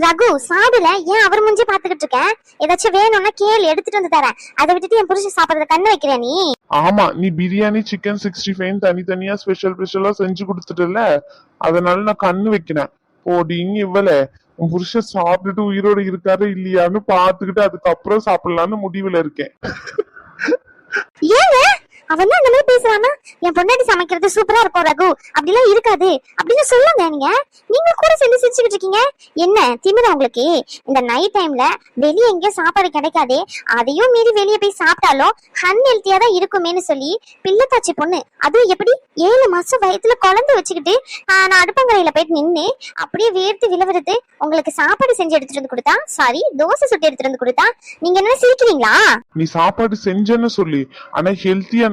ரகு சாப்பிடல ஏன் அவர் முஞ்சி பாத்துக்கிட்டு இருக்கேன் ஏதாச்சும் வேணும்னா கேள் எடுத்துட்டு வந்து தரேன். அதை விட்டுட்டு என் புருஷன் சாப்பிடறத கண்ணு வைக்கிறேன் நீ? ஆமா நீ பிரியாணி சிக்கன் சிக்ஸ்டி ஃபைவ் தனித்தனியா ஸ்பெஷல் ஸ்பெஷலா செஞ்சு கொடுத்துட்டல அதனால நான் கண்ணு வைக்கிறேன். போடிங்க இவ்வள உன் புருஷன் சாப்பிட்டுட்டு உயிரோட இருக்காரு இல்லையான்னு பாத்துக்கிட்டு அதுக்கப்புறம் சாப்பிடலான்னு முடிவுல இருக்கேன். ஏங்க அவன் அந்த மாதிரி பேசுறானா? என் பொண்டாட்டி சமைக்கிறது சூப்பரா இருக்கும் ரகு. அப்படிலாம் இருக்காது. அப்படின்னு சொல்லுங்க நீங்க. நீங்க கூட சேர்ந்து சிரிச்சுக்கிட்டு இருக்கீங்க. என்ன திமிர உங்களுக்கு? இந்த நைட் டைம்ல வெளிய எங்கேயும் சாப்பாடு கிடைக்காதே. அதையும் மீறி வெளிய போய் சாப்பிட்டாலும் அன்ஹெல்த்தியா தான் இருக்குமேன்னு சொல்லி பிள்ளைத்தாச்சி பொண்ணு அதுவும் எப்படி? ஏழு மாசம் வயத்துல குழந்தை வச்சுக்கிட்டு நான் அடுப்பங்கரையில போயிட்டு நின்னு அப்படியே வேர்த்து விழுவுறது உங்களுக்கு சாப்பாடு செஞ்சு எடுத்துட்டு வந்து கொடுத்தா சாரி தோசை சுட்டு எடுத்துட்டு வந்து கொடுத்தா நீங்க என்ன சிரிக்கிறீங்களா? நீ சாப்பாடு செஞ்சேன்னு சொல்லி. ஆனா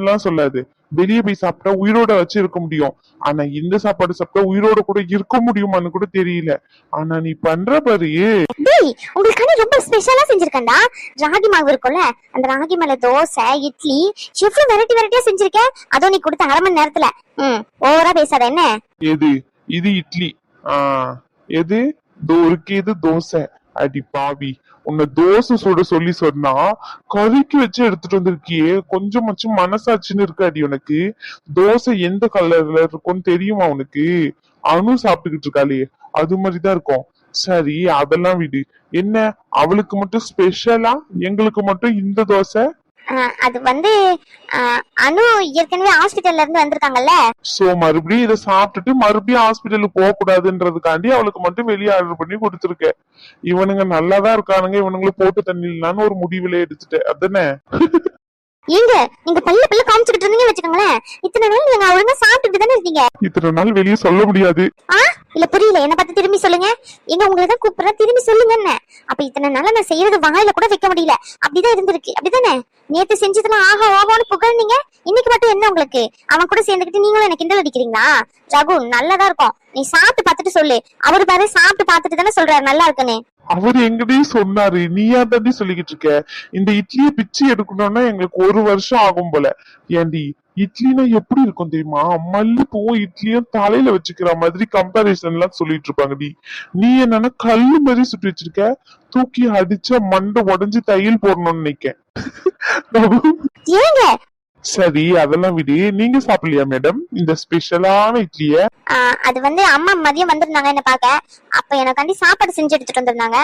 ஹெல்த்தியான்லாம் சொல்லாது. வெளியே போய் சாப்பிட்டா உயிரோட வச்சு இருக்க முடியும். ஆனா இந்த சாப்பாடு சாப்பிட்டா உயிரோட கூட இருக்க முடியுமான்னு கூட தெரியல. ஆனா நீ பண்ற பாரு. டேய் உங்களுக்கான ரொம்ப ஸ்பெஷலா செஞ்சிருக்கேன்டா. ராகி மாவு இருக்கும்ல அந்த ராகி மேல தோசை இட்லி எவ்வளவு வெரைட்டி வெரைட்டியா செஞ்சிருக்க? அதுவும் நீ கொடுத்த அரை மணி நேரத்துல. ம் ஓவரா பேசாத என்ன? எது? இது இட்லி. ஆ எது? தோ இருக்கு இது தோசை. அடி பாவி. உன்னை தோசை சுட சொல்லி சொன்னா கறிக்கு வச்சு எடுத்துட்டு வந்திருக்கியே கொஞ்சமாச்சும் மனசாட்சின்னு இருக்காடி உனக்கு. தோசை எந்த கலர்ல இருக்கும்னு தெரியுமா உனக்கு? அணு சாப்பிட்டுக்கிட்டு இருக்காளே அது மாதிரிதான் இருக்கும். சரி அதெல்லாம் விடு. என்ன அவளுக்கு மட்டும் ஸ்பெஷலா எங்களுக்கு மட்டும் இந்த தோசை? அது வந்து ஆஹ், அனு ஏற்கனவே ஹாஸ்பிட்டல்ல இருந்து வந்திருக்காங்கல்ல? சோ மறுபடியும் இதை சாப்பிட்டுட்டு மறுபடியும் ஹாஸ்பிட்டலுக்கு போக கூடாதுன்றதுக்காண்டி அவளுக்கு மட்டும் வெளியே ஆர்டர் பண்ணி கொடுத்துருக்க இவனுங்க நல்லாதான் இருக்கானுங்க இவனுங்களை போட்டு தண்ணிலான்னு ஒரு முடிவுல எடுத்துட்டேன். அதுதானே? ஏங்க நீங்க பல்ல பல்ல காமிச்சுக்கிட்டு இருந்தீங்க வச்சுக்கோங்களேன். இத்தனை நாள் நீங்க ஒழுங்கா சாப்பிட்டுட்டு தானே இருக்கீங்க? இத்தனை நாள் வெளியே சொல்ல முடியாது. ஆ? இல்ல புரியல. என்ன பார்த்து திரும்பி சொல்லுங்க. எங்க உங்களை தான் கூப்பிடுறேன். திரும்பி சொல்லுங்க என்ன அப்ப இத்தனை நாளா நான் செய்யறது வாயில கூட வைக்க முடியல. அப்படிதான் இருந்திருக்கு. அப்படிதானே? நேத்து செஞ்சதெல்லாம் ஆஹா ஓஹோன்னு புகழ்னீங்க இன்னைக்கு மட்டும் என்ன உங்களுக்கு? அவன் கூட சேர்ந்துக்கிட்டு நீங்களும் எனக்கு கிண்டல் அடிக்கிறீங்களா? ரகு நல்லாதான் இருக்கும். நீ சாப்பிட்டு பார்த்துட்டு சொல்லு. அவரு பாரு சாப்பிட்டு பார்த்துட்டு தானே சொல்றாரு. நல்லா இருக்குன்னு. அவர் எங்கிட்டயும் சொன்னாரு நீயா தாண்டி சொல்லிக்கிட்டு இருக்க? இந்த இட்லியை பிச்சு எடுக்கணும்னா எங்களுக்கு ஒரு வருஷம் ஆகும் போல. ஏண்டி இட்லினா எப்படி இருக்கும் தெரியுமா? மல்லிப்பூவும் இட்லியும் தலையில வச்சுக்கிற மாதிரி கம்பாரிசன் எல்லாம் சொல்லிட்டு இருப்பாங்கடி. நீ என்னன்னா கல்லு மாதிரி சுட்டு வச்சிருக்க தூக்கி அடிச்ச மண்டை உடைஞ்சு தையல் போடணும்னு நினைக்கேன். ஏங்க சரி அதெல்லாம் விடு. நீங்க சாப்பிடலையா மேடம் இந்த ஸ்பெஷலான இட்லிய? அது வந்து அம்மா மதியம் வந்திருந்தாங்க என்ன பார்க்க. அப்ப எனக்காண்டி சாப்பாடு செஞ்சு எடுத்துட்டு வந்திருந்தாங்க.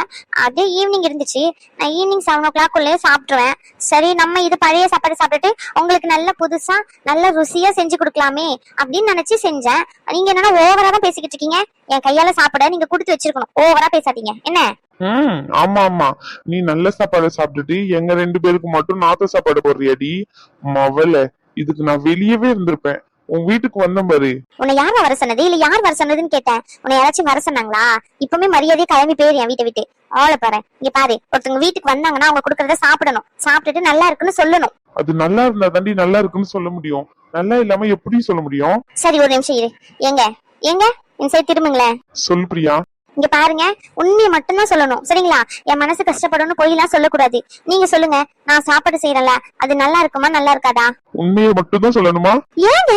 அதே ஈவினிங் இருந்துச்சு. நான் ஈவினிங் செவன் ஓ கிளாக் உள்ளே சாப்பிட்டுருவேன். சரி நம்ம இது பழைய சாப்பாடு சாப்பிட்டுட்டு உங்களுக்கு நல்ல புதுசா நல்ல ருசியா செஞ்சு கொடுக்கலாமே அப்படின்னு நினைச்சு செஞ்சேன். நீங்க என்னன்னா ஓவரா தான் பேசிக்கிட்டு இருக்கீங்க. என் கையால சாப்பிட நீங்க கொடுத்து வச்சிருக்கணும். ஓவரா பேசாதீங்க. என்ன? ம். ஆமா ஆமா. நீ நல்ல சாப்பாடு சாப்பிட்டுட்டு எங்க ரெண்டு பேருக்கு மட்டும் நாத்த சாப்பாடு போடுறியாடி? மவல இதுக்கு நான் வெளியவே இருந்திருப்பேன். உன் வீட்டுக்கு வந்தேன் பாரு. உன்னை யார் வர சொன்னது? இல்ல யார் வர சொன்னதுன்னு கேட்டேன். உன்னை யாராச்சும் வர சொன்னாங்களா? இப்பவுமே மரியாதையை கிளம்பி போயிரு என் வீட்டை விட்டு. ஆளை பாரு. இங்க பாரு. ஒருத்தவங்க வீட்டுக்கு வந்தாங்கன்னா அவங்க கொடுக்கறத சாப்பிடணும். சாப்பிட்டுட்டு நல்லா இருக்குன்னு சொல்லணும். அது நல்லா இருந்தா தாண்டி நல்லா இருக்குன்னு சொல்ல முடியும். நல்லா இல்லாம எப்படி சொல்ல முடியும்? சரி ஒரு நிமிஷம் இரு. எங்க எங்க இந்த சைடு திரும்புங்களேன். சொல் பிரியா. இங்க பாருங்க உண்மையை மட்டும்தான் சொல்லணும். சரிங்களா? என் மனசு கஷ்டப்படணும் பொய்லாம் சொல்லக்கூடாது. நீங்க சொல்லுங்க நான் சாப்பாடு செய்யறேன்ல அது நல்லா இருக்குமா நல்லா இருக்காதா? உண்மையை மட்டும்தான் சொல்லணுமா? ஏங்க?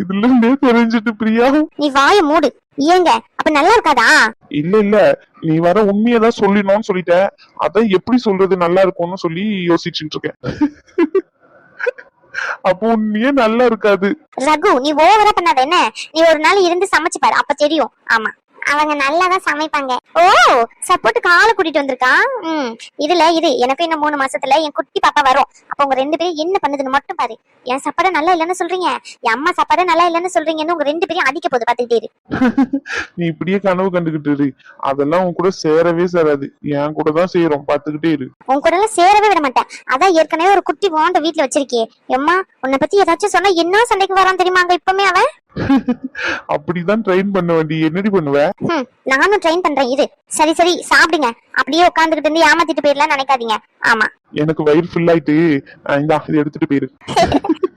இதுல இருந்தே தெரிஞ்சுட்டு பிரியா? நீ வாய மூடு. ஏங்க? அப்ப நல்லா இருக்காதா? இல்ல இல்ல. நீ வர உண்மையதான் சொல்லணும்னு சொல்லிட்ட. அதான் எப்படி சொல்றது நல்லா இருக்கும்னு சொல்லி யோசிச்சுட்டு இருக்கேன். அப்போ உண்மையே நல்லா இருக்காது. ரகு நீ ஓவரா பண்ணாத என்ன? நீ ஒரு நாள் இருந்து சமைச்சு பாரு அப்ப தெரியும். ஆமா. அவங்க நல்லாதான் சமைப்பாங்க. ஓ சப்போர்ட்டுக்கு ஆளை கூட்டிட்டு வந்திருக்கான்? ம் இதுல இது எனக்கு இன்னும் மூணு மாசத்துல என் குட்டி பாப்பா வரும். அப்ப உங்க ரெண்டு பேரும் என்ன பண்ணுதுன்னு மட்டும் பாரு. என் சாப்பாடு நல்லா இல்லைன்னு சொல்றீங்க. என் அம்மா சாப்பாடு நல்லா இல்லைன்னு சொல்றீங்கன்னு உங்க ரெண்டு பேரும் அடிக்க போகுது பாத்துக்கிட்டே இரு. நீ இப்படியே கனவு கண்டுகிட்டு இரு. அதெல்லாம் உன் கூட சேரவே சேராது. என் கூட தான் சேரும் பாத்துக்கிட்டே இரு. உன் கூட எல்லாம் சேரவே விட மாட்டேன். அதான் ஏற்கனவே ஒரு குட்டி வாண்ட வீட்டுல வச்சிருக்கியே. எம்மா உன்னை பத்தி ஏதாச்சும் சொன்னா என்ன சண்டைக்கு வரான் தெரியுமா அங்க இப்பவுமே அவன்? அப்படிதான் ட்ரெயின் பண்ண வேண்டி. என்னடி பண்ணுவ? நானும் ட்ரெயின் பண்றேன் இரு சரி சரி சாப்பிடுங்க. அப்படியே உட்காந்துக்கிட்டு இருந்து ஏமாத்திட்டு போயிடலாம் நினைக்காதீங்க. ஆமா. எனக்கு வயிறு ஃபுல் ஆயிட்டு. இந்தா இதை எடுத்துட்டு போயிரு.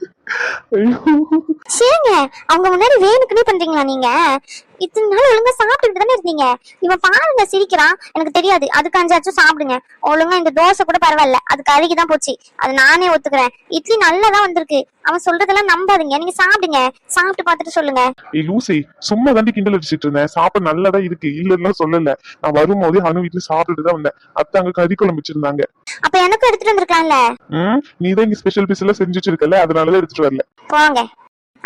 சரிங்க அவங்க முன்னாடி வேணுக்குன்னே பண்றீங்களா நீங்க? இத்தனை நாள் ஒழுங்கா சாப்பிட்டுட்டு தானே இருந்தீங்க? இவன் பாருங்க சிரிக்கிறான். எனக்கு தெரியாது. அதுக்கு அஞ்சாச்சும் சாப்பிடுங்க. ஒழுங்கா இந்த தோசை கூட பரவாயில்ல. அது கருகி தான் போச்சு. அது நானே ஒத்துக்கிறேன். இட்லி நல்லதா வந்திருக்கு. அவன் சொல்றதெல்லாம் நம்பாதீங்க. நீங்க சாப்பிடுங்க. சாப்பிட்டு பார்த்துட்டு சொல்லுங்க. ஏய் லூசி சும்மா தாண்டி கிண்டல் அடிச்சிட்டு இருந்தேன். சாப்பாடு நல்லதா இருக்கு. இல்லன்னா சொல்லல. நான் வரும்போதே அனு வீட்டுல சாப்பிட்டுட்டு தான் வந்தேன். அத்தை அங்க கறி குழம்பு வச்சிருந்தாங்க. அப்ப எனக்கும் எடுத்துட்டு வந்திருக்கலாம்ல? ம் நீ தான் இங்க ஸ்பெஷல் பீஸ் எல்லாம் செஞ்சு வச்சிருக்கல அதனாலதான் எடுத்துட்டு வரல. போங்க.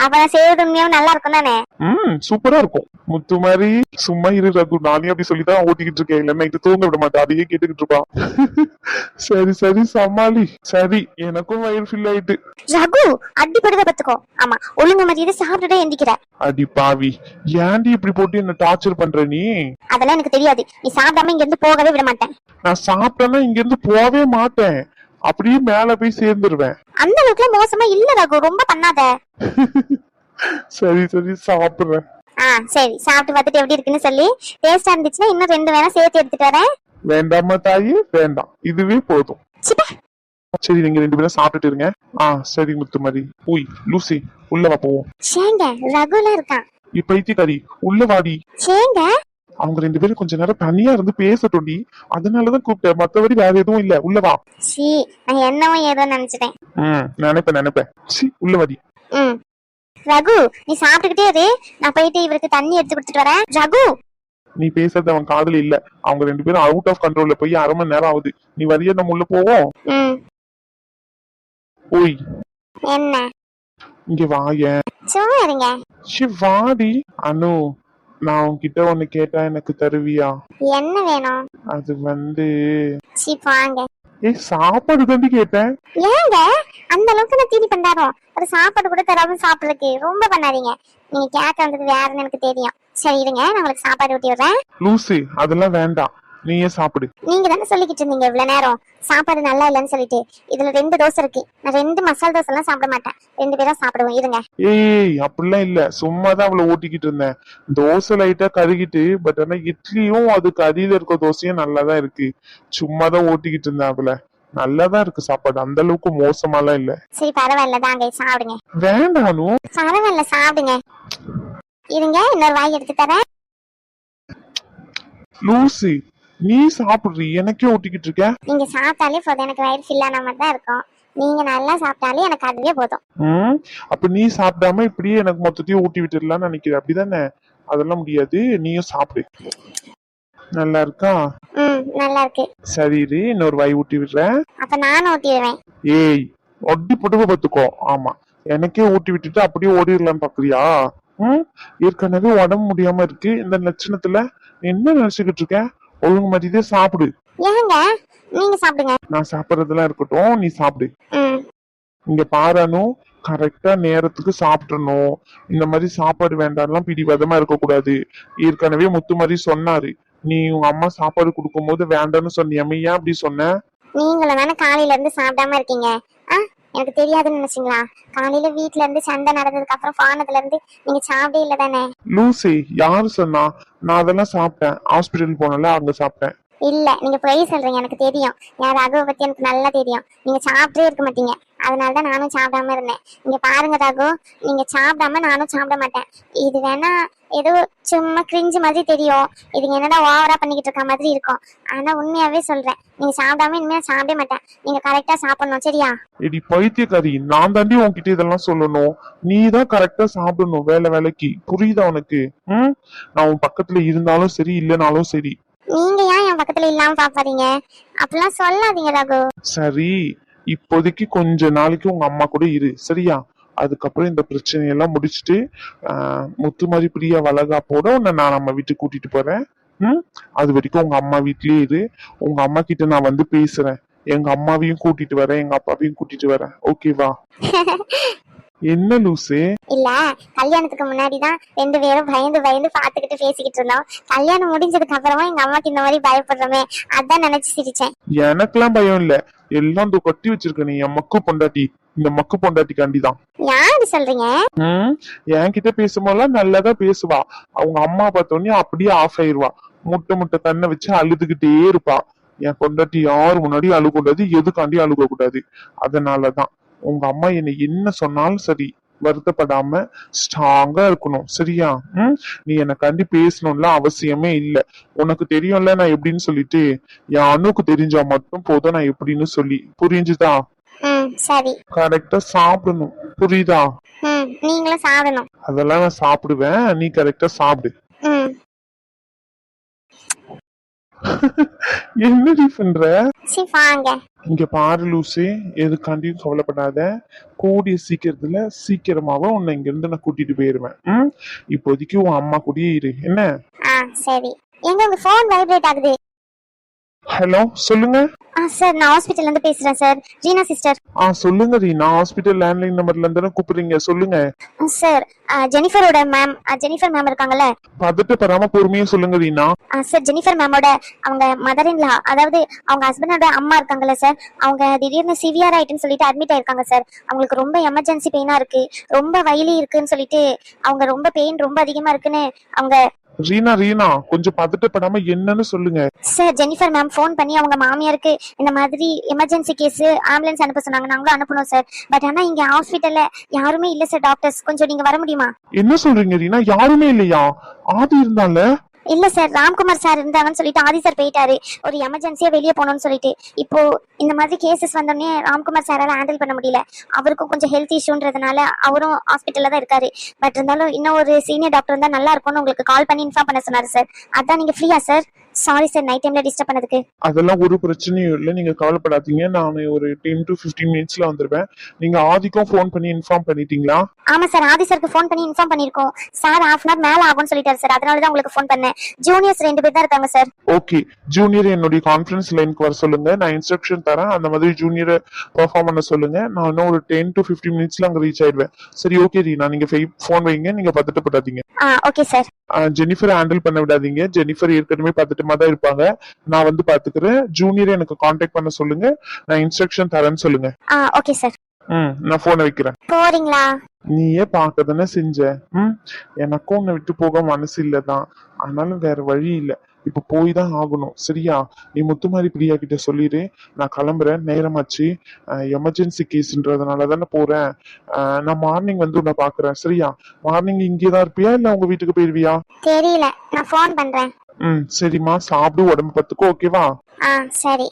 செய்யறது உண்மையாவும் நல்லா இருக்கும் தானே? ம் சூப்பரா இருக்கும். முத்து மாதிரி சும்மா இரு ரகு நானே அப்படி சொல்லிதான் ஓட்டிக்கிட்டு இருக்கேன். இல்ல நைட்டு தூங்க விட மாட்டேன். அதையே கேட்டுக்கிட்டு இருப்பான். சரி சரி சமாளி. சரி எனக்கும் வயிறு ஃபில் ஆயிட்டு. ரகு அடிப்படுத பத்துக்கோ. ஆமா ஒழுங்கு மரியாதை சாப்பிட்டுட்டே எந்திக்கிற. அடி பாவி ஏன்டி இப்படி போட்டு என்ன டார்ச்சர் பண்ற நீ? அதெல்லாம் எனக்கு தெரியாது. நீ சாப்பிடாம இங்க இருந்து போகவே விட மாட்டேன். நான் சாப்பிட்டேன்னா இங்க இருந்து போவே மாட்டேன். அப்படியே மேல போய் சேர்ந்துருவேன். அந்த அளவுக்குலாம் மோசமா இல்ல ரகு. ரொம்ப பண்ணாத. சரி சரி சாப்பிடுறேன். ஆ சரி சாப்பிட்டு பார்த்துட்டு எப்படி இருக்குன்னு சொல்லி டேஸ்டா இருந்துச்சுன்னா இன்னும் ரெண்டு வேணா சேர்த்து எடுத்துட்டு வரேன். வேண்டாமா தாயி? வேண்டாம். இதுவே போதும். சரி நீங்க ரெண்டு பேரும் சாப்பிட்டுட்டு இருங்க. ஆ சரி முத்துமாரி உய் லூசி உள்ள வா போவோம். சேங்க ரகுல இருக்கான். இப்ப பைத்தியக்காரி உள்ள வாடி. சேங்க. அவங்க ரெண்டு பேரும் கொஞ்ச நேரம் தனியா இருந்து பேசட்டும்டி. அதனாலதான் கூப்பிட்டேன். மத்தபடி வேற எதுவும் இல்ல. உள்ள வா. சி நான் என்னவோ ஏதோ நினைச்சிட்டேன். ம் நினைப்பேன் நினைப்பேன். சி உள்ள வாடி. ம். ரகு நீ சாப்பிட்டுக்கிட்டே இரு. நான் போயிட்டு இவருக்கு தண்ணி எடுத்து கொடுத்துட்டு வரேன். ரகு! நீ பேசுறது அவன் காதுல இல்ல. அவங்க ரெண்டு பேரும் அவுட் ஆஃப் கண்ட்ரோல்ல போய் அரை மணி நேரம் ஆகுது. நீ வரியா? நம்ம உள்ள போவோம். ம். ஓய் என்ன? இங்க வாயேன். சும்மா இருங்க. சி வாடி. அனு நான் உன்கிட்ட ஒண்ணு கேட்டா எனக்கு தருவியா? என்ன வேணும்? அது வந்து சி வாங்க. ஏய் சாப்பாடு தாண்டி கேட்டேன். ஏங்க அந்த அளவுக்கு நான் தீனி பண்டாரோம் ஒரு சாப்பாடு கூட தராம சாப்பிடுறதுக்கு ரொம்ப பண்ணாதீங்க. நீங்க கேட்க வந்தது வேறன்னு எனக்கு தெரியும். சரி இருங்க நான் உங்களுக்கு சாப்பாடு ஊட்டி விடுறேன். லூசி அதெல்லாம் வேண்டாம். நீயே சாப்பிடு. நீங்க தானே சொல்லிக்கிட்டு இருந்தீங்க இவ்வளவு நேரம்? சாப்பாடு நல்லா இல்லைன்னு சொல்லிட்டு. இதுல ரெண்டு தோசை இருக்கு. நான் ரெண்டு மசாலா தோசை எல்லாம் சாப்பிட மாட்டேன். ரெண்டு பேரும் சாப்பிடுவோம். இருங்க. ஏய் அப்படிலாம் இல்ல. சும்மா தான் அவளை ஓட்டிக்கிட்டு இருந்தேன். தோசை லைட்டா கருகிட்டு பட் ஆனா இட்லியும் அதுக்கு அடியில இருக்க தோசையும் நல்லா தான் இருக்கு. சும்மா தான் ஓட்டிக்கிட்டு இருந்தேன் அவளை. நல்லா தான் இருக்கு சாப்பாடு. அந்த அளவுக்கு மோசமாலாம் இல்ல. சரி பரவாயில்ல. தாங்க சாப்பிடுங்க. வேண்டானு? பரவாயில்ல சாப்பிடுங்க. இருங்க இன்னொரு வாய் எடுத்து தரேன். லூசி. நீ சாப்பிடுறீ எனக்கே ஓட்டிக்கிட்டு இருக்க? நீங்க சாப்பிட்டாலே போதும். எனக்கு வயிறு ஃபில் ஆன மாதிரி தான் இருக்கும். நீங்க நல்லா சாப்பிட்டாலே எனக்கு அதுவே போதும். ம்? அப்ப நீ சாப்பிடாம இப்படியே எனக்கு மொத்தத்தையும் ஊட்டி விட்டுடலாம்னு நினைக்கிறேன் அப்படிதானே? அதெல்லாம் முடியாது. நீயும் சாப்பிடு. நல்லா இருக்கா? ம் நல்லா இருக்கு. சரி இரு, இன்னொரு வாய் ஊட்டி விடுறேன். அப்ப நானும் ஊட்டிடுவேன் ஏய் ஒட்டி புடுவ பத்துக்கோ ஆமா. எனக்கே ஊட்டி விட்டுட்டு அப்படியே ஓடிடலாம்னு பாக்குறியா ம்? ஏற்கனவே உடம்பு முடியாம இருக்கு. இந்த லட்சணத்துல என்ன நினைச்சுக்கிட்டு இருக்க? ஒழுங்கு மதியதே சாப்பிடு. ஏங்க நீங்க சாப்பிடுங்க. நான் சாப்பிட்றதெல்லாம் இருக்கட்டும் நீ சாப்பிடு. இங்க பாரானும் கரெக்டா நேரத்துக்கு சாப்பிடணும். இந்த மாதிரி சாப்பாடு வேண்டாம்லாம் பிடிவாதமா இருக்கக்கூடாது. ஏற்கனவே முத்து மாதிரி சொன்னாரு. நீ உங்க அம்மா சாப்பாடு கொடுக்கும்போது வேண்டாம்னு சொன்னியாமே ஏன் அப்படி சொன்ன? நீங்களும் தானே காலையில இருந்து சாப்பிடாம இருக்கீங்க. எனக்கு தெரியாதுன்னு நினைச்சீங்களா? காலையில வீட்ல இருந்து சண்டை நடந்ததுக்கு அப்புறம் பானத்துல இருந்து நீங்க சாப்பிடவே இல்லை தானே? லூசி யாரு சொன்னா? நான் அதெல்லாம் சாப்பிட்டேன். ஹாஸ்பிட்டல் போனல அங்க சாப்பிட்டேன். இல்ல நீங்க பொய் சொல்றீங்க. எனக்கு தெரியும். என் ரகுவை பத்தி எனக்கு நல்லா தெரியும். நீங்க சாப்பிட்டே இருக்க மாட்டீங்க. அதனாலதான் நானும் சாப்பிடாம இருந்தேன். நீங்க பாருங்க ரகு நீங்க சாப்பிடாம நானும் சாப்பிட மாட்டேன். இது வேணா ஏதோ சும்மா கிரிஞ்சு மாதிரி தெரியும். இதுங்க என்னடா ஓவரா பண்ணிக்கிட்டு இருக்க மாதிரி இருக்கும். ஆனா உண்மையாவே சொல்றேன். நீங்க சாப்பிடாம இனிமே சாப்பிட மாட்டேன். நீங்க கரெக்டா சாப்பிடணும் சரியா? எடி பைத்தியக்காரி நான் தாண்டி உன்கிட்ட இதெல்லாம் சொல்லணும். நீ தான் கரெக்டா சாப்பிடணும் வேலை வேலைக்கு. புரியுதா உனக்கு? ம்? நான் உன் பக்கத்துல இருந்தாலும் சரி இல்லைனாலும் சரி. நீங்க ஏன் என் பக்கத்துல இல்லாம பாப்பாதீங்க? அப்படிலாம் சொல்லாதீங்க ரகு. சரி இப்போதைக்கு கொஞ்ச நாளைக்கு உங்க அம்மா கூட இரு சரியா? அதுக்கப்புறம் இந்த பிரச்சனையெல்லாம் முடிச்சுட்டு முத்து மாதிரி பிரியா வளகாப்போட உன்னை நான் நம்ம வீட்டுக்கு கூட்டிட்டு போறேன். ம்? அது வரைக்கும் உங்க அம்மா வீட்லயே இரு. உங்க அம்மா கிட்ட நான் வந்து பேசுறேன். எங்க அம்மாவையும் கூட்டிட்டு வரேன் எங்க அப்பாவையும் கூட்டிட்டு வரேன். ஓகேவா என்ன லூசு? இல்ல கல்யாணத்துக்கு முன்னாடி தான் ரெண்டு பேரும் பயந்து பயந்து பாத்துக்கிட்டு பேசிக்கிட்டு இருந்தோம். கல்யாணம் முடிஞ்சதுக்கு அப்புறமா எங்க அம்மாக்கு இந்த மாதிரி பயப்படுறோமே அதான் நினைச்சு சிரிச்சேன். எனக்கெல்லாம் பயம் இல்ல. எல்லாம் கட்டி வச்சிருக்க நீ என் மக்கு பொண்டாட்டி. இந்த மக்கு பொண்டாட்டிக்காண்டி தான் யாரு சொல்றீங்க? ம் என்கிட்ட பேசும்போதெல்லாம் நல்லதா பேசுவா. அவங்க அம்மா பார்த்தோன்னே அப்படியே ஆஃப் ஆயிருவா. முட்டை முட்டை கண்ணை வச்சு அழுதுகிட்டே இருப்பா. என் பொண்டாட்டி யாரு முன்னாடி அழுகக்கூடாது எதுக்காண்டி அழுக கூடாது அதனாலதான். உங்க அம்மா என்னை என்ன சொன்னாலும் சரி வருத்தப்படாம ஸ்ட்ராங்கா இருக்கணும். சரியா? ம் நீ என்னை கண்டி பேசணும்ல அவசியமே இல்ல. உனக்கு தெரியும்ல நான் எப்படின்னு சொல்லிட்டு? என் அணுக்கு தெரிஞ்சா மட்டும் போதும் நான் எப்படின்னு சொல்லி. புரிஞ்சுதா? ம் சரி. கரெக்டா சாப்பிடணும். புரியுதா? ம் நீங்களும் சாப்பிடணும். அதெல்லாம் நான் சாப்பிடுவேன். நீ கரெக்டா சாப்பிடு. ம். என்னடி பண்ற? சரி வாங்க. இங்க பாரு லூசு. எதுக்காண்டியும் கவலைப்படாத. கூடிய சீக்கிரத்துல சீக்கிரமாவே உன்னை இங்க இருந்து நான் கூட்டிட்டு போயிருவேன். ம்? இப்போதைக்கு உன் அம்மா கூடயே இரு. என்ன? ஆ சரி. எங்க உங்க ஃபோன் வைப்ரேட் ஆகுது? ஹலோ சொல்லுங்க. ஆ சார் நான் ஹாஸ்பிட்டல்ல இருந்து பேசுறேன் சார். ரீனா சிஸ்டர் ஆ சொல்லுங்க ரீனா. ஹாஸ்பிட்டல் லேண்ட்லைன் நம்பர்ல இருந்து கூப்பிடுறீங்க? சொல்லுங்க. சார் ஜெனிஃபரோட மேம் ஜெனிஃபர் மேம் இருக்காங்கல்ல? பதட்டப்படாம பொறுமையா சொல்லுங்க ரீனா. ஆ, சார் ஜெனிஃபர் மேமோட அவங்க மதர் இன்லா அதாவது அவங்க ஹஸ்பண்டோட அம்மா இருக்காங்கல்ல சார். அவங்க திடீர்னு சிவியர் ஆயிட்டுன்னு சொல்லிட்டு அட்மிட் ஆயிருக்காங்க சார். அவங்களுக்கு ரொம்ப எமர்ஜென்சி பெயினா இருக்கு. ரொம்ப வலி இருக்குன்னு சொல்லிட்டு அவங்க ரொம்ப பெயின் ரொம்ப அதிகமா இருக்குன்னு அவங்க ரீனா ரீனா கொஞ்சம் பதட்டப்படாம என்னன்னு சொல்லுங்க. சார் ஜெனிஃபர் மேம் ஃபோன் பண்ணி அவங்க மாமியாருக்கு இந்த மாதிரி எமர்ஜென்சி கேஸ் ஆம்புலன்ஸ் அனுப்ப சொன்னாங்க. நாங்களும் அனுப்பணும் சார். பட் ஆனா இங்க ஹாஸ்பிட்டல்ல யாருமே இல்ல சார் டாக்டர்ஸ் கொஞ்சம் நீங்க வர முடியுமா? என்ன சொல்றீங்க ரீனா? யாருமே இல்லையா? ஆதி இருந்தால? இல்ல சார் ராம்குமார் சார் இருந்தாங்கன்னு சொல்லிட்டு ஆதி சார் போயிட்டாரு. ஒரு எமர்ஜென்சியா வெளியே போகணும்னு சொல்லிட்டு. இப்போ இந்த மாதிரி கேசஸ் வந்தோடனே ராம்குமார் சாரால ஹேண்டில் பண்ண முடியல. அவருக்கும் கொஞ்சம் ஹெல்த் இஷ்யூன்றதுனால அவரும் ஹாஸ்பிட்டல்ல தான் இருக்காரு. பட் இருந்தாலும் இன்னும் ஒரு சீனியர் டாக்டர் இருந்தா நல்லா இருக்கும்னு உங்களுக்கு கால் பண்ணி இன்ஃபார்ம் பண்ண சொன்னாரு சார். அதான் நீங்க ஃப்ரீயா சார் சாரி சார் நைட் டைம்ல டிஸ்டர்ப் பண்ணதுக்கு. அதெல்லாம் ஒரு பிரச்சனையும் இல்லை. நீங்க கவலைப்படாதீங்க. நான் ஒரு டென் டு 15 மினிட்ஸ்ல வந்துருவேன். நீங்க ஆதிக்கும் ஃபோன் பண்ணி இன்ஃபார்ம் பண்ணிட்டீங்களா? ஆமா சார் ஆதி சாருக்கு ஃபோன் பண்ணி இன்ஃபார்ம் பண்ணிருக்கோம். சார் ஹாஃப் அன் மேல ஆகும்னு சொல்லிட்டாரு சார் அதனால தான் உங்களுக்கு ஃபோன் பண்ணேன். ஜூனியர்ஸ் ரெண்டு பேர் தான் இருக்காங்க சார் ஓகே ஜூனியர் என்னுடைய கான்ஃபரன்ஸ் லைனுக்கு வர சொல்லுங்க. நான் இன்ஸ்ட்ரக்ஷன் தரேன். அந்த மாதிரி ஜூனியரை பெர்ஃபார்ம் பண்ண சொல்லுங்க. நான் இன்னும் ஒரு டென் டு 15 மினிட்ஸ்ல அங்க ரீச் ஆயிடுவேன். சரி ஓகே ரீனா. நீங்க ஃபோன் வைங்க. நீங்க பத்துட்டு படாதீங்க ஆ ஓகே சார் ஜெனிஃபர் ஹேண்டில் பண்ண விடாதீங்க. ஜெனிஃபர் ஏற்கனவே பத்துட்டுமா தான் இருப்பாங்க. நான் வந்து பாத்துக்கிறேன். ஜூனியரை எனக்கு காண்டாக்ட் பண்ண சொல்லுங்க. நான் இன்ஸ்ட்ரக்ஷன் தரேன்னு சொல்லுங்க. ஆ ஓகே சார் ம் நான் போனை வைக்கிறேன். போறீங்களா? நீயே பார்க்க தானே செஞ்ச? ம் எனக்கும் உன்னை விட்டு போக மனசு இல்லதான் ஆனாலும் வேற வழி இல்ல. இப்ப போய் தான் ஆகணும். சரியா? நீ முத்துமாரி பிரியா கிட்ட சொல்லிடு நான் கிளம்புறேன். நேரமாச்சு. எமர்ஜென்சி கேஸ்ன்றதுனால தானே போறேன். அஹ், நான் மார்னிங் வந்து உன்னை பாக்குறேன். சரியா? மார்னிங் இங்கே தான் இருப்பியா? இல்ல உங்க வீட்டுக்கு போயிருவியா? தெரியல. நான் ஃபோன் பண்றேன். ம் சரிம்மா சாப்பிடு உடம்பு பத்துக்கோ ஓகேவா ஆ சரி.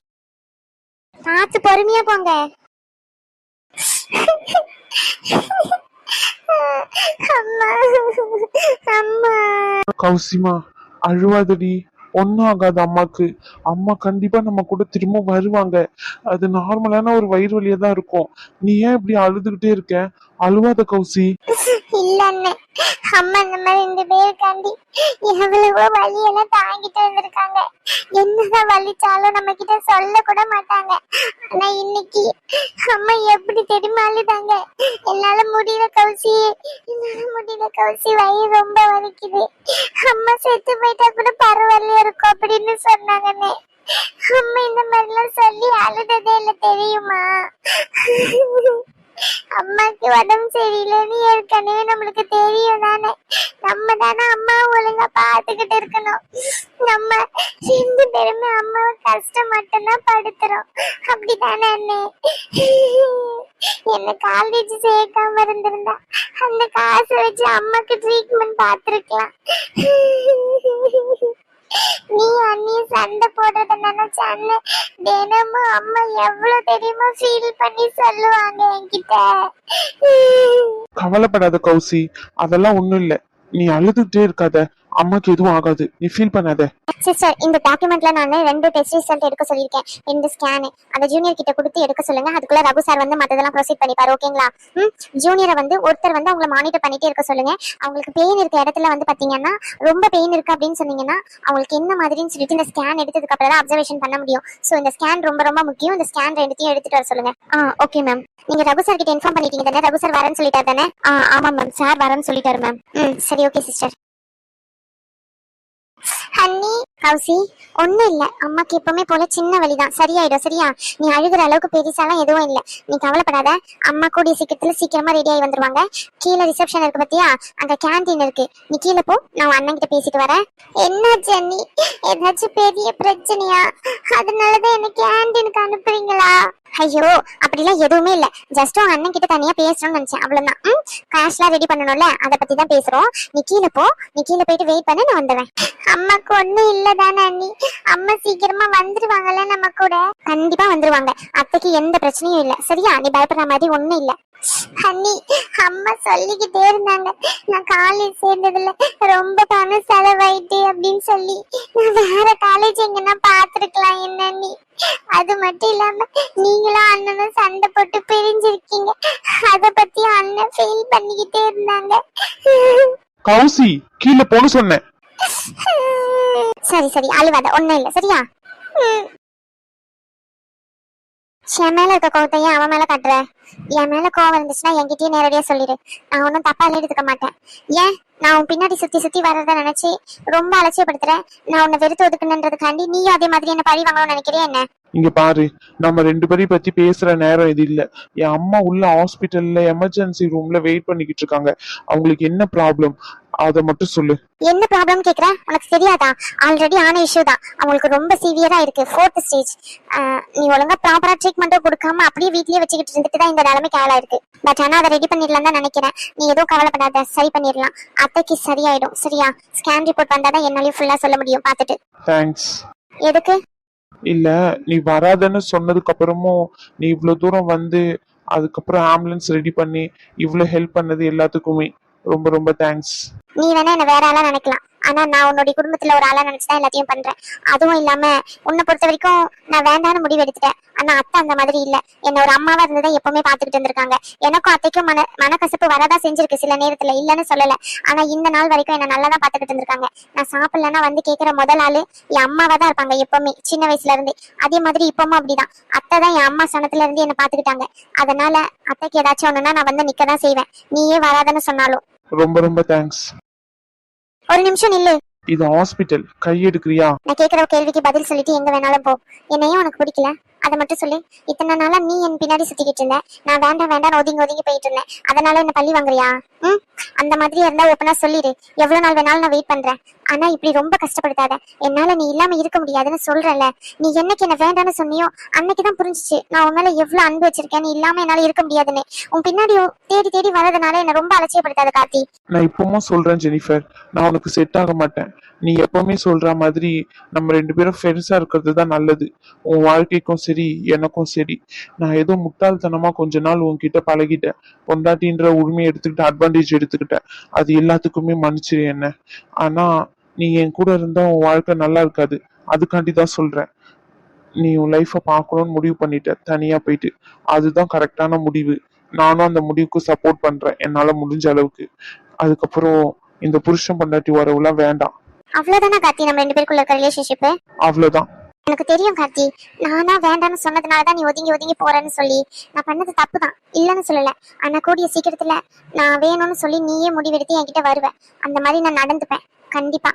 பார்த்து பொறுமையா போங்க. அம்மா அம்மா. கௌசிமா அழுவாதடி. ஒன்னும் ஆகாது அம்மாக்கு. அம்மா கண்டிப்பா நம்ம கூட திரும்ப வருவாங்க. அது நார்மலான ஒரு வயிறு வலியா தான் இருக்கும். நீ ஏன் இப்படி அழுதுகிட்டே இருக்க? அழுவாத கௌசி. இல்ல அண்ணே அம்மா நம்ம ரெண்டு பேருக்காண்டி எவ்வளவோ வலியெல்லாம் தாங்கிட்டு வந்திருக்காங்க. என்னதான் வலிச்சாலும் நம்ம கிட்ட சொல்ல கூட மாட்டாங்க. ஆனா இன்னைக்கு அம்மா எப்படி தெரியுமா அழுதாங்க? என்னால முடியல கௌசி. என்னால முடியல கௌசி வயிறு ரொம்ப வலிக்குது. அம்மா செத்து போயிட்டா கூட பரவாயில்ல இருக்கும் அப்படின்னு சொன்னாங்கண்ணே. அம்மா இந்த மாதிரிலாம் சொல்லி அழுததே இல்ல தெரியுமா? அம்மாக்கு உடம்பு சரியில்லைன்னு ஏற்கனவே நம்மளுக்கு தெரியும் தானே. நம்ம தானே அம்மா ஒழுங்கா பாத்துக்கிட்டு இருக்கணும். நம்ம ரெண்டு பேருமே அம்மாவை கஷ்டம் மட்டும்தான் படுத்துறோம். அப்படிதானே அண்ணே? என்ன காலேஜ் சேர்க்காம இருந்திருந்தா அந்த காசை வச்சு அம்மாக்கு ட்ரீட்மெண்ட் பார்த்துருக்கலாம். நீ அண்ணி சண்டை போடுறத நினைச்ச அண்ணன் தினமும் அம்மா எவ்வளவு தெரியுமா ஃபீல் பண்ணி சொல்லுவாங்க என்கிட்ட. கவலைப்படாத கௌசி அதெல்லாம் ஒண்ணும் இல்ல. நீ அழுதுகிட்டே இருக்காத. அம்மாக்கு எதுவும் ஆகாது. நீ ஃபீல் பண்ணாத. சிஸ்டர் இந்த டாக்குமெண்ட்ல நான் ரெண்டு டெஸ்ட் ரிசல்ட் எடுக்க சொல்லியிருக்கேன். ரெண்டு ஸ்கேனு அந்த ஜூனியர் கிட்ட கொடுத்து எடுக்க சொல்லுங்க. அதுக்குள்ள ரகு சார் வந்து மத்ததெல்லாம் ப்ரொசீட் பண்ணிப்பாரு. ஓகேங்களா ம்? ஜூனியரை வந்து ஒருத்தர் வந்து அவங்கள மானிட்டர் பண்ணிட்டே இருக்க சொல்லுங்க. அவங்களுக்கு பெயின் இருக்க இடத்துல வந்து பாத்தீங்கன்னா ரொம்ப பெயின் இருக்கு அப்படின்னு சொன்னீங்கன்னா அவங்களுக்கு என்ன மாதிரின்னு சொல்லிட்டு இந்த ஸ்கேன் எடுத்ததுக்கு அப்புறம் தான் அப்சர்வேஷன் பண்ண முடியும். ஸோ இந்த ஸ்கேன் ரொம்ப ரொம்ப முக்கியம். இந்த ஸ்கேன் ரெண்டுத்தையும் எடுத்துட்டு வர சொல்லுங்க. ஆ ஓகே மேம் நீங்க ரகு சார் கிட்ட இன்ஃபார்ம் பண்ணிட்டீங்க தானே? ரகு சார் வரேன்னு சொல்லிட்டாரு தானே? ஆ ஆமா மேம் சார் வரேன்னு சொல்லிட்டாரு மேம் ம் சரி ஓகே சிஸ்டர் ஹன்னி கௌசி ஒண்ணும் இல்லை. அம்மாக்கு எப்பவுமே போல சின்ன வலிதான். சரியாயிடும் சரியா? நீ அழுகுற அளவுக்கு பெருசாலாம் எதுவும் இல்லை. நீ கவலைப்படாத. அம்மா கூடிய சீக்கிரத்துல சீக்கிரமா ரெடி ஆகி வந்துருவாங்க. கீழே ரிசப்ஷன் இருக்கு பாத்தியா? அங்க கேண்டீன் இருக்கு. நீ கீழே போ. நான் அண்ணன் கிட்ட பேசிட்டு வரேன். என்னாச்சு அண்ணி ஏதாச்சும் பெரிய பிரச்சனையா? அதனாலதான் என்ன கேண்டீனுக்கு அனுப்புறீங்களா? ஐயோ அப்படிலாம் எதுவுமே இல்ல. ஜஸ்ட் உங்க அண்ணன் கிட்ட தனியா பேசணும்னு நினைச்சேன். அவ்வளவுதான். ம் கேஷ்லாம் ரெடி பண்ணணும்ல? அத பத்தி தான் பேசுறோம். நீ கீழே போ. நீ கீழே போயிட்டு வெயிட் பண்ண நான் வந்துடுறேன். அம்மாக்கு ஒண்ணும் இல்லதானே அண்ணி. அம்மா சீக்கிரமா வந்துருவாங்கல்ல நம்ம கூட. கண்டிப்பா வந்துருவாங்க. அத்தைக்கு எந்த பிரச்சனையும் இல்ல. சரியா? நீ பயப்படுற மாதிரி ஒண்ணும் இல்ல. அண்ணி அம்மா சொல்லிக்கிட்டே இருந்தாங்க. நான் காலேஜ் சேர்ந்ததுல ரொம்ப பணம் செலவாயிட்டு அப்படின்னு சொல்லி. நான் வேற காலேஜ் எங்கன்னா பாத்துருக்கலாம் என்ன அண்ணி அது மட்டும் இல்லாம நீங்களும் அண்ணனும் சண்டை போட்டு பிரிஞ்சிருக்கீங்க. அத பத்தி அண்ணன் ஃபீல் பண்ணிக்கிட்டே இருந்தாங்க. கௌசி கீழே போன்னு சொன்னேன். சரி சரி அழுவாத ஒண்ணும் இல்ல சரியா. என் மேல இருக்க கோவத்தை ஏன் அவன் மேல காட்டுற? என் மேல கோவம் இருந்துச்சுன்னா என்கிட்டயே நேரடியா சொல்லிடு. நான் ஒன்னும் தப்பா எடுத்துக்க மாட்டேன். ஏன்? நான் உன் பின்னாடி சுத்தி சுத்தி வர்றத நினைச்சு ரொம்ப அலட்சியப்படுத்துறேன். நான் உன்னை வெறுத்து ஒதுக்குனன்றதுக்காண்டி நீயும் அதே மாதிரி என்ன பழி வாங்கணும்னு நினைக்கிறியா என்ன? இங்க பாரு நம்ம ரெண்டு பேரையும் பத்தி பேசுற நேரம் இது இல்ல. என் அம்மா உள்ள ஹாஸ்பிட்டல்ல எமர்ஜென்சி ரூம்ல வெயிட் பண்ணிக்கிட்டு இருக்காங்க. அவங்களுக்கு என்ன ப்ராப்ளம் அத மட்டும் சொல்லு. என்ன ப்ராப்ளம் கேக்குற? உனக்கு தெரியாதா? ஆல்ரெடி ஆன இஷ்யூ தான். அவங்களுக்கு ரொம்ப சிவியரா இருக்கு. ஃபோர்த் ஸ்டேஜ் நீ ஒழுங்கா ப்ராப்பரா ட்ரீட்மெண்ட்டும் கொடுக்காம அப்படியே வீட்லயே வச்சுக்கிட்டு இருந்துட்டு தான் இந்த நிலைமைக்கு ஆளாயிருக்கு. பட் ஆனா அதை ரெடி பண்ணிடலாம் தான் நினைக்கிறேன். நீ எதுவும் கவலைப்படாத. சரி பண்ணிடலாம். அத்தைக்கு சரியாயிடும். சரியா? ஸ்கேன் ரிப்போர்ட் வந்தாதான் என்னாலயும் ஃபுல்லா சொல்ல முடியும். பார்த்துட்டு. தேங்க்ஸ் எதுக்கு? இல்ல நீ வராதன்னு சொன்னதுக்கு அப்புறமும் நீ இவ்வளவு தூரம் வந்து அதுக்கப்புறம் ஆம்புலன்ஸ் ரெடி பண்ணி இவ்வளவு ஹெல்ப் பண்ணது எல்லாத்துக்குமே ரொம்ப ரொம்ப தேங்க்ஸ் நீ வேணா என்ன வேற ஆளா நினைக்கலாம். ஆனா நான் உன்னுடைய குடும்பத்துல ஒரு ஆளா நினைச்சுதான் எல்லாத்தையும் பண்றேன். அதுவும் இல்லாம உன்னை பொறுத்த வரைக்கும் நான் வேண்டாம்னு முடிவு எடுத்துட்டேன். ஆனா அத்தை அந்த மாதிரி இல்ல. என்ன ஒரு அம்மாவா இருந்ததை எப்பவுமே பாத்துக்கிட்டு இருந்திருக்காங்க. எனக்கும் அத்தைக்கும் மன மனக்கசப்பு வரதா செஞ்சிருக்கு சில நேரத்துல. இல்லன்னு சொல்லல. ஆனா இந்த நாள் வரைக்கும் என்ன நல்லா தான் பாத்துக்கிட்டு இருந்திருக்காங்க. நான் சாப்பிடலன்னா வந்து கேக்குற முதல் ஆளு என் அம்மாவா தான் இருப்பாங்க எப்பவுமே சின்ன வயசுல இருந்து. அதே மாதிரி இப்பவும் அப்படிதான். அத்தை தான் என் அம்மா சனத்துல இருந்து என்ன பாத்துக்கிட்டாங்க அதனால அத்தைக்கு ஏதாச்சும் ஒண்ணுன்னா நான் வந்து நிக்க தான் செய்வேன். நீயே வராதன்னு சொன்னாலும். ரொம்ப ரொம்ப தேங்க்ஸ் ஒரு நிமிஷம் நில்லு. இது ஹாஸ்பிட்டல். கை எடுக்கிறியா? நான் கேக்குற கேள்விக்கு பதில் சொல்லிட்டு எங்க வேணாலும் போ. என்னையும் உனக்கு பிடிக்கல. அதை மட்டும் சொல்லு. இத்தனை நாளா நீ என் பின்னாடி சுத்திக்கிட்டு இருந்த. நான் வேண்டாம் வேண்டாம் ஒதுங்கி ஒதுங்கி போயிட்டு இருந்தேன். அதனால என்ன பள்ளி வாங்குறியா? ம்? அந்த மாதிரி இருந்தா ஓப்பனா சொல்லிடு எவ்வளவு நாள் வேணாலும் நான் வெயிட் பண்றேன். ஆனா இப்படி ரொம்ப கஷ்டப்படுத்தாத. என்னால நீ இல்லாம இருக்க முடியாதுன்னு சொல்றல நீ என்னைக்கு என்ன வேண்டாம்னு சொன்னியோ அன்னைக்குதான் புரிஞ்சிச்சு. நான் உன் மேல எவ்வளவு அன்பு வச்சிருக்கேன். நீ இல்லாம என்னால இருக்க முடியாதுன்னு. உன் பின்னாடி தேடி தேடி வரதுனால என்ன ரொம்ப அலட்சியப்படுத்தாத கார்த்தி. நான் இப்பவும் சொல்றேன் ஜெனிஃபர். நான் உனக்கு செட் ஆக மாட்டேன். நீ எப்பவுமே சொல்ற மாதிரி நம்ம ரெண்டு பேரும் ஃப்ரெண்ட்ஸா இருக்கிறது தான் நல்லது. உன் வாழ்க்கைக்கும் சரி எனக்கும் சரி. நான் ஏதோ முட்டாள்தனமா கொஞ்ச நாள் உன்கிட்ட பழகிட்டேன். பொண்டாட்டின்ற உரிமையை எடுத்துக்கிட்டு அட்வான்டேஜ் எடுத்து எடுத்துக்கிட்டேன் அது எல்லாத்துக்குமே மன்னிச்சிரு என்ன. ஆனா நீ என் கூட இருந்தா உன் வாழ்க்கை நல்லா இருக்காது. அதுக்காண்டி தான் சொல்றேன். நீ உன் லைஃப்பை பார்க்கணும்னு முடிவு பண்ணிட்ட. தனியா போயிட்டு. அதுதான் கரெக்டான முடிவு. நானும் அந்த முடிவுக்கு சப்போர்ட் பண்றேன். என்னால முடிஞ்ச அளவுக்கு. அதுக்கப்புறம் இந்த புருஷன் பொண்டாட்டி உறவுலாம் வேண்டாம். அவ்வளவுதானா கார்த்தி? நம்ம ரெண்டு பேருக்குள்ள இருக்க ரிலேஷன்ஷிப் அவ்வளவுதான். எனக்கு தெரியும் கார்த்தி. நானா வேண்டாம்னு சொன்னதுனாலதான் நீ ஒதுங்கி ஒதுங்கி போறேன்னு சொல்லி. நான் பண்ணது தப்பு தான் இல்லைன்னு சொல்லல. ஆனா கூடிய சீக்கிரத்துல நான் வேணும்னு சொல்லி நீயே முடிவெடுத்து என்கிட்ட வருவேன் அந்த மாதிரி நான் நடந்துப்பேன். கண்டிப்பா.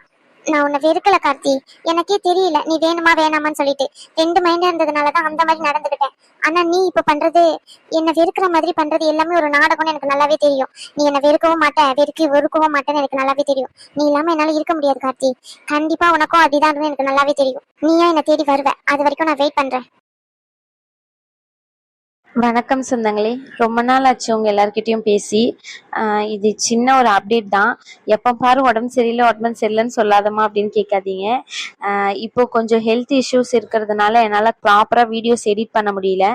நான் உன்னை வெறுக்கல கார்த்தி. எனக்கே தெரியல. நீ வேணுமா வேணாமான்னு சொல்லிட்டு. ரெண்டு மைண்ட் இருந்ததுனாலதான் அந்த மாதிரி நடந்துக்கிட்டேன் ஆனா நீ இப்ப பண்றது என்ன வெறுக்கிற மாதிரி பண்றது எல்லாமே ஒரு நாடகம்னு எனக்கு நல்லாவே தெரியும். நீ என்ன வெறுக்கவும் மாட்ட வெறுக்கி வெறுக்கவும் மாட்டேன்னு எனக்கு நல்லாவே தெரியும். நீ இல்லாம என்னால இருக்க முடியாது கார்த்தி. கண்டிப்பா உனக்கும் அதுதான் எனக்கு நல்லாவே தெரியும். நீயா என்ன தேடி வருவ. அது வரைக்கும் நான் வெயிட் பண்றேன். வணக்கம் சொந்தங்களே. ரொம்ப நாள் ஆச்சு உங்க எல்லார்கிட்டயும் பேசி. இது சின்ன ஒரு அப்டேட் தான். எப்போ பாரு உடம்பு சரியில்லை உடம்பு சரியில்லைன்னு சொல்லாதமா அப்படின்னு கேட்காதீங்க. இப்போ கொஞ்சம் ஹெல்த் இஷ்யூஸ் இருக்கிறதுனால என்னால் ப்ராப்பராக வீடியோஸ் எடிட் பண்ண முடியல.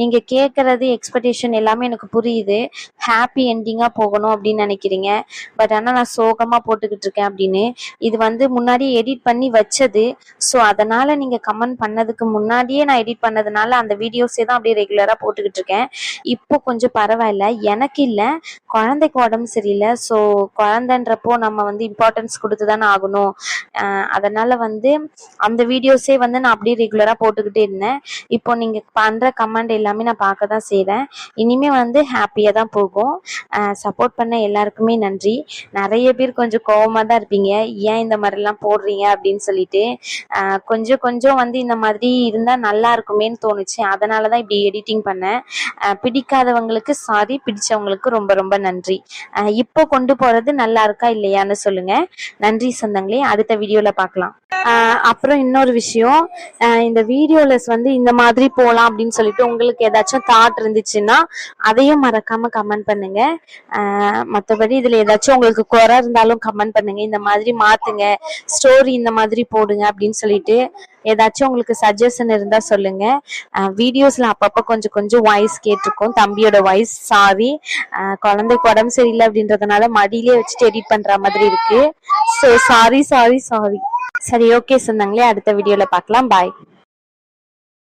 நீங்கள் கேட்குறது எக்ஸ்பெக்டேஷன் எல்லாமே எனக்கு புரியுது. ஹாப்பி என்டிங்காக போகணும் அப்படின்னு நினைக்கிறீங்க. பட் ஆனால் நான் சோகமாக போட்டுக்கிட்டு இருக்கேன் அப்படின்னு. இது வந்து முன்னாடி எடிட் பண்ணி வச்சது. ஸோ அதனால் நீங்கள் கமெண்ட் பண்ணதுக்கு முன்னாடியே நான் எடிட் பண்ணதுனால அந்த வீடியோஸே தான் அப்படியே ரெகுலராக போட்டுக்கிட்டு இருக்கேன். இப்போ கொஞ்சம் பரவாயில்ல. எனக்கு இல்லை. குழந்தைக்கு உடம்பு சரியில்லை. ஸோ குழந்தைன்றப்போ நம்ம வந்து இம்பார்ட்டன்ஸ் கொடுத்து தானே ஆகணும். அதனால் அதனால வந்து அந்த வீடியோஸே வந்து நான் அப்படியே ரெகுலராக போட்டுக்கிட்டே இருந்தேன். இப்போ நீங்கள் பண்ணுற கமெண்ட் எல்லாமே நான் பார்க்க தான் செய்கிறேன் இனிமே வந்து ஹாப்பியாக தான் போகும். சப்போர்ட் பண்ண எல்லாருக்குமே நன்றி. நிறைய பேர் கொஞ்சம் கோவமாக தான் இருப்பீங்க. ஏன் இந்த மாதிரிலாம் போடுறீங்க அப்படின்னு சொல்லிட்டு. கொஞ்சம் கொஞ்சம் வந்து இந்த மாதிரி இருந்தால் நல்லா இருக்குமேன்னு தோணுச்சு. அதனால தான் இப்படி எடிட்டிங் பண்ணேன். பிடிக்காதவங்களுக்கு சாரி பிடிச்சவங்களுக்கு ரொம்ப ரொம்ப நன்றி. இப்போ கொண்டு போறது நல்லா இருக்கா இல்லையான்னு சொல்லுங்க. நன்றி சொந்தங்களே அடுத்த வீடியோல பார்க்கலாம் அப்புறம் இன்னொரு விஷயம் இந்த வீடியோலஸ் வந்து இந்த மாதிரி போகலாம் அப்படின்னு சொல்லிட்டு உங்களுக்கு ஏதாச்சும் தாட் இருந்துச்சுன்னா அதையும் மறக்காம கமெண்ட் பண்ணுங்க. மற்றபடி மத்தபடி இதுல ஏதாச்சும் உங்களுக்கு குறை இருந்தாலும் கமெண்ட் பண்ணுங்க. இந்த மாதிரி மாத்துங்க. ஸ்டோரி இந்த மாதிரி போடுங்க அப்படின்னு சொல்லிட்டு ஏதாச்சும் உங்களுக்கு சஜஷன் இருந்தா சொல்லுங்க. வீடியோஸ்ல அப்பப்ப கொஞ்சம் கொஞ்சம் வாய்ஸ் கேட்டிருக்கோம். தம்பியோட வாய்ஸ் சாரி குழந்தைக்கு உடம்பு சரியில்லை அப்படின்றதுனால மடியிலே வச்சுட்டு எடிட் பண்ற மாதிரி இருக்கு. ஸோ சாரி சாரி சாரி சரி ஓகே சொன்னாங்களே. அடுத்த வீடியோல பார்க்கலாம். பாய்